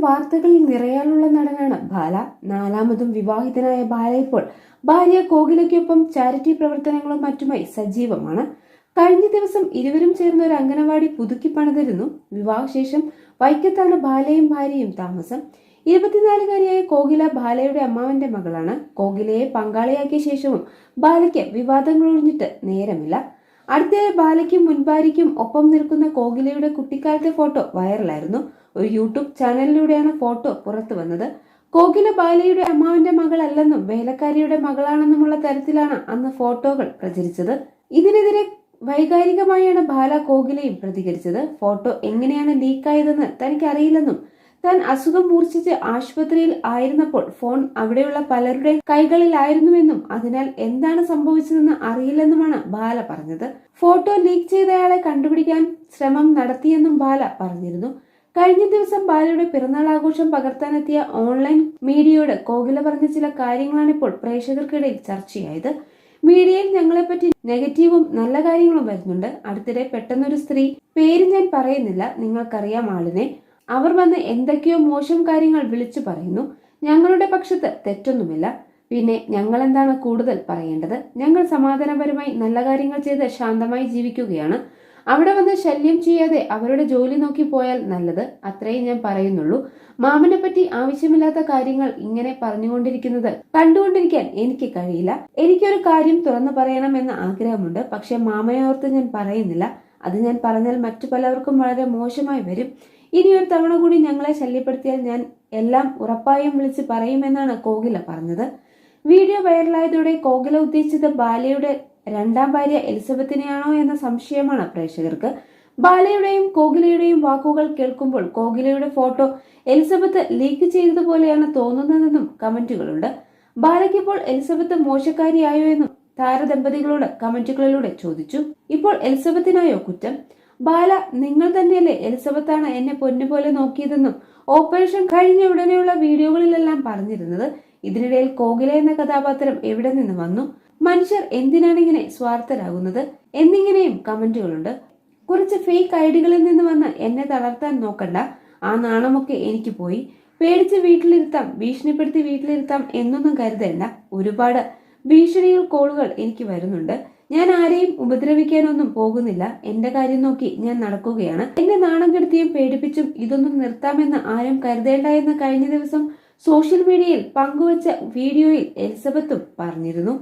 വാർത്തകളിൽ നിറയാനുള്ള നടനാണ് ബാല. നാലാമതും വിവാഹിതനായ ബാല ഇപ്പോൾ. ഭാര്യ കോകിലയ്ക്കൊപ്പം ചാരിറ്റി പ്രവർത്തനങ്ങളും മറ്റുമായി സജീവമാണ്. കഴിഞ്ഞ ദിവസം ഇരുവരും ചേർന്ന ഒരു അംഗനവാടി പുതുക്കി പണിതിരുന്നു. വിവാഹശേഷം വൈക്കത്താണ് ബാലയും ഭാര്യയും താമസം. ഇരുപത്തിനാലുകാരിയായ കോകില ബാലയുടെ അമ്മാവന്റെ മകളാണ്. കോകിലയെ പങ്കാളിയാക്കിയ ശേഷവും ബാലയ്ക്ക് വിവാദങ്ങൾ ഒഴിഞ്ഞിട്ട് നേരമില്ല. അടുത്തിടെ ബാലയ്ക്കും മുൻഭാര്യയ്ക്കും ഒപ്പം നിൽക്കുന്ന കോകിലയുടെ കുട്ടിക്കാലത്തെ ഫോട്ടോ വൈറലായിരുന്നു. ഒരു യൂട്യൂബ് ചാനലിലൂടെയാണ് ഫോട്ടോ പുറത്തു വന്നത്. കോകില ബാലയുടെ അമ്മാവന്റെ മകളല്ലെന്നും വേലക്കാരിയുടെ മകളാണെന്നുമുള്ള തരത്തിലാണ് അന്ന് ഫോട്ടോകൾ പ്രചരിച്ചത്. ഇതിനെതിരെ വൈകാരികമായാണ് ബാല കോകിലയും പ്രതികരിച്ചത്. ഫോട്ടോ എങ്ങനെയാണ് ലീക്കായതെന്ന് തനിക്ക് അറിയില്ലെന്നും താൻ അസുഖം മൂർച്ഛിച്ച് ആശുപത്രിയിൽ ആയിരുന്നപ്പോൾ ഫോൺ അവിടെയുള്ള പലരുടെ കൈകളിലായിരുന്നുവെന്നും അതിനാൽ എന്താണ് സംഭവിച്ചതെന്ന് അറിയില്ലെന്നുമാണ് ബാല പറഞ്ഞത്. ഫോട്ടോ ലീക്ക് ചെയ്തയാളെ കണ്ടുപിടിക്കാൻ ശ്രമം നടത്തിയെന്നും ബാല പറഞ്ഞിരുന്നു. കഴിഞ്ഞ ദിവസം ബാലയുടെ പിറന്നാൾ ആഘോഷം പകർത്താനെത്തിയ ഓൺലൈൻ മീഡിയയോട് കോകില പറഞ്ഞ ചില കാര്യങ്ങളാണ് ഇപ്പോൾ പ്രേക്ഷകർക്കിടയിൽ ചർച്ചയായത്. മീഡിയയിൽ ഞങ്ങളെപ്പറ്റി നെഗറ്റീവും നല്ല കാര്യങ്ങളും വരുന്നുണ്ട്. അടുത്തിടെ പെട്ടെന്നൊരു സ്ത്രീ പേര് ഞാൻ പറയുന്നില്ല നിങ്ങൾക്കറിയാം ആളിനെ. അവർ വന്ന് എന്തൊക്കെയോ മോശം കാര്യങ്ങൾ വിളിച്ചു പറയുന്നു. ഞങ്ങളുടെ പക്ഷത്ത് തെറ്റൊന്നുമില്ല. പിന്നെ ഞങ്ങൾ എന്താണ് കൂടുതൽ പറയേണ്ടത്? ഞങ്ങൾ സമാധാനപരമായി നല്ല കാര്യങ്ങൾ ചെയ്ത് ശാന്തമായി ജീവിക്കുകയാണ്. അവിടെ വന്ന് ശല്യം ചെയ്യാതെ അവരുടെ ജോലി നോക്കി പോയാൽ നല്ലത് അത്രയും ഞാൻ പറയുന്നുള്ളൂ. മാമനെ പറ്റി ആവശ്യമില്ലാത്ത കാര്യങ്ങൾ ഇങ്ങനെ പറഞ്ഞുകൊണ്ടിരിക്കുന്നത് കണ്ടുകൊണ്ടിരിക്കാൻ എനിക്ക് കഴിയില്ല. എനിക്കൊരു കാര്യം തുറന്നു പറയണമെന്ന് ആഗ്രഹമുണ്ട് പക്ഷെ മാമയോർത്ത് ഞാൻ പറയുന്നില്ല. അത് ഞാൻ പറഞ്ഞാൽ മറ്റു പലർക്കും വളരെ മോശമായി വരും. ഇനി ഒരു തവണ കൂടി ഞങ്ങളെ ശല്യപ്പെടുത്തിയാൽ ഞാൻ എല്ലാം ഉറപ്പായും വിളിച്ച് പറയുമെന്നാണ് കോകില പറഞ്ഞത്. വീഡിയോ വൈറലായതോടെ കോകില ഉദ്ദേശിച്ചത് ബാലയുടെ രണ്ടാം ഭാര്യ എലിസബത്തിനെയാണോ എന്ന സംശയമാണ് പ്രേക്ഷകർക്ക്. ബാലയുടെയും കോകിലയുടെയും വാക്കുകൾ കേൾക്കുമ്പോൾ കോകിലയുടെ ഫോട്ടോ എലിസബത്ത് ലീക്ക് ചെയ്തതുപോലെയാണ് തോന്നുന്നതെന്നും കമന്റുകളുണ്ട്. ബാലയ്ക്കിപ്പോൾ എലിസബത്ത് മോശക്കാരിയായോ എന്നും താരദമ്പതികളോട് കമന്റുകളിലൂടെ ചോദിച്ചു. ഇപ്പോൾ എലിസബത്തിനായോ കുറ്റം? ബാല നിങ്ങൾ തന്നെയല്ലേ എലിസബത്താണ് എന്നെ പൊന്നുപോലെ നോക്കിയതെന്നും ഓപ്പറേഷൻ കഴിഞ്ഞ ഉടനെയുള്ള വീഡിയോകളിലെല്ലാം പറഞ്ഞിരുന്നത്. ഇതിനിടയിൽ കോകില എന്ന കഥാപാത്രം എവിടെ നിന്ന് വന്നു? മനുഷ്യർ എന്തിനാണ് ഇങ്ങനെ സ്വാർത്ഥരാകുന്നത്? എന്നിങ്ങനെയും കമന്റുകളുണ്ട്. കുറച്ച് ഫേക്ക് ഐഡികളിൽ നിന്ന് വന്ന് എന്നെ തളർത്താൻ നോക്കണ്ട. ആ നാണമൊക്കെ എനിക്ക് പോയി. പേടിച്ച് വീട്ടിലിരുത്താം ഭീഷണിപ്പെടുത്തി വീട്ടിലിരുത്താം എന്നൊന്നും കരുതേണ്ട. ഒരുപാട് ഭീഷണികൾ കോളുകൾ എനിക്ക് വരുന്നുണ്ട്. ഞാൻ ആരെയും ഉപദ്രവിക്കാനൊന്നും പോകുന്നില്ല. എന്റെ കാര്യം നോക്കി ഞാൻ നടക്കുകയാണ്. എന്നെ നാണം കെടുത്തിയും പേടിപ്പിച്ചും ഇതൊന്നും നിർത്താമെന്ന് ആരും കരുതേണ്ട എന്ന് കഴിഞ്ഞ ദിവസം സോഷ്യൽ മീഡിയയിൽ പങ്കുവച്ച വീഡിയോയിൽ എലിസബത്തും പറഞ്ഞിരുന്നു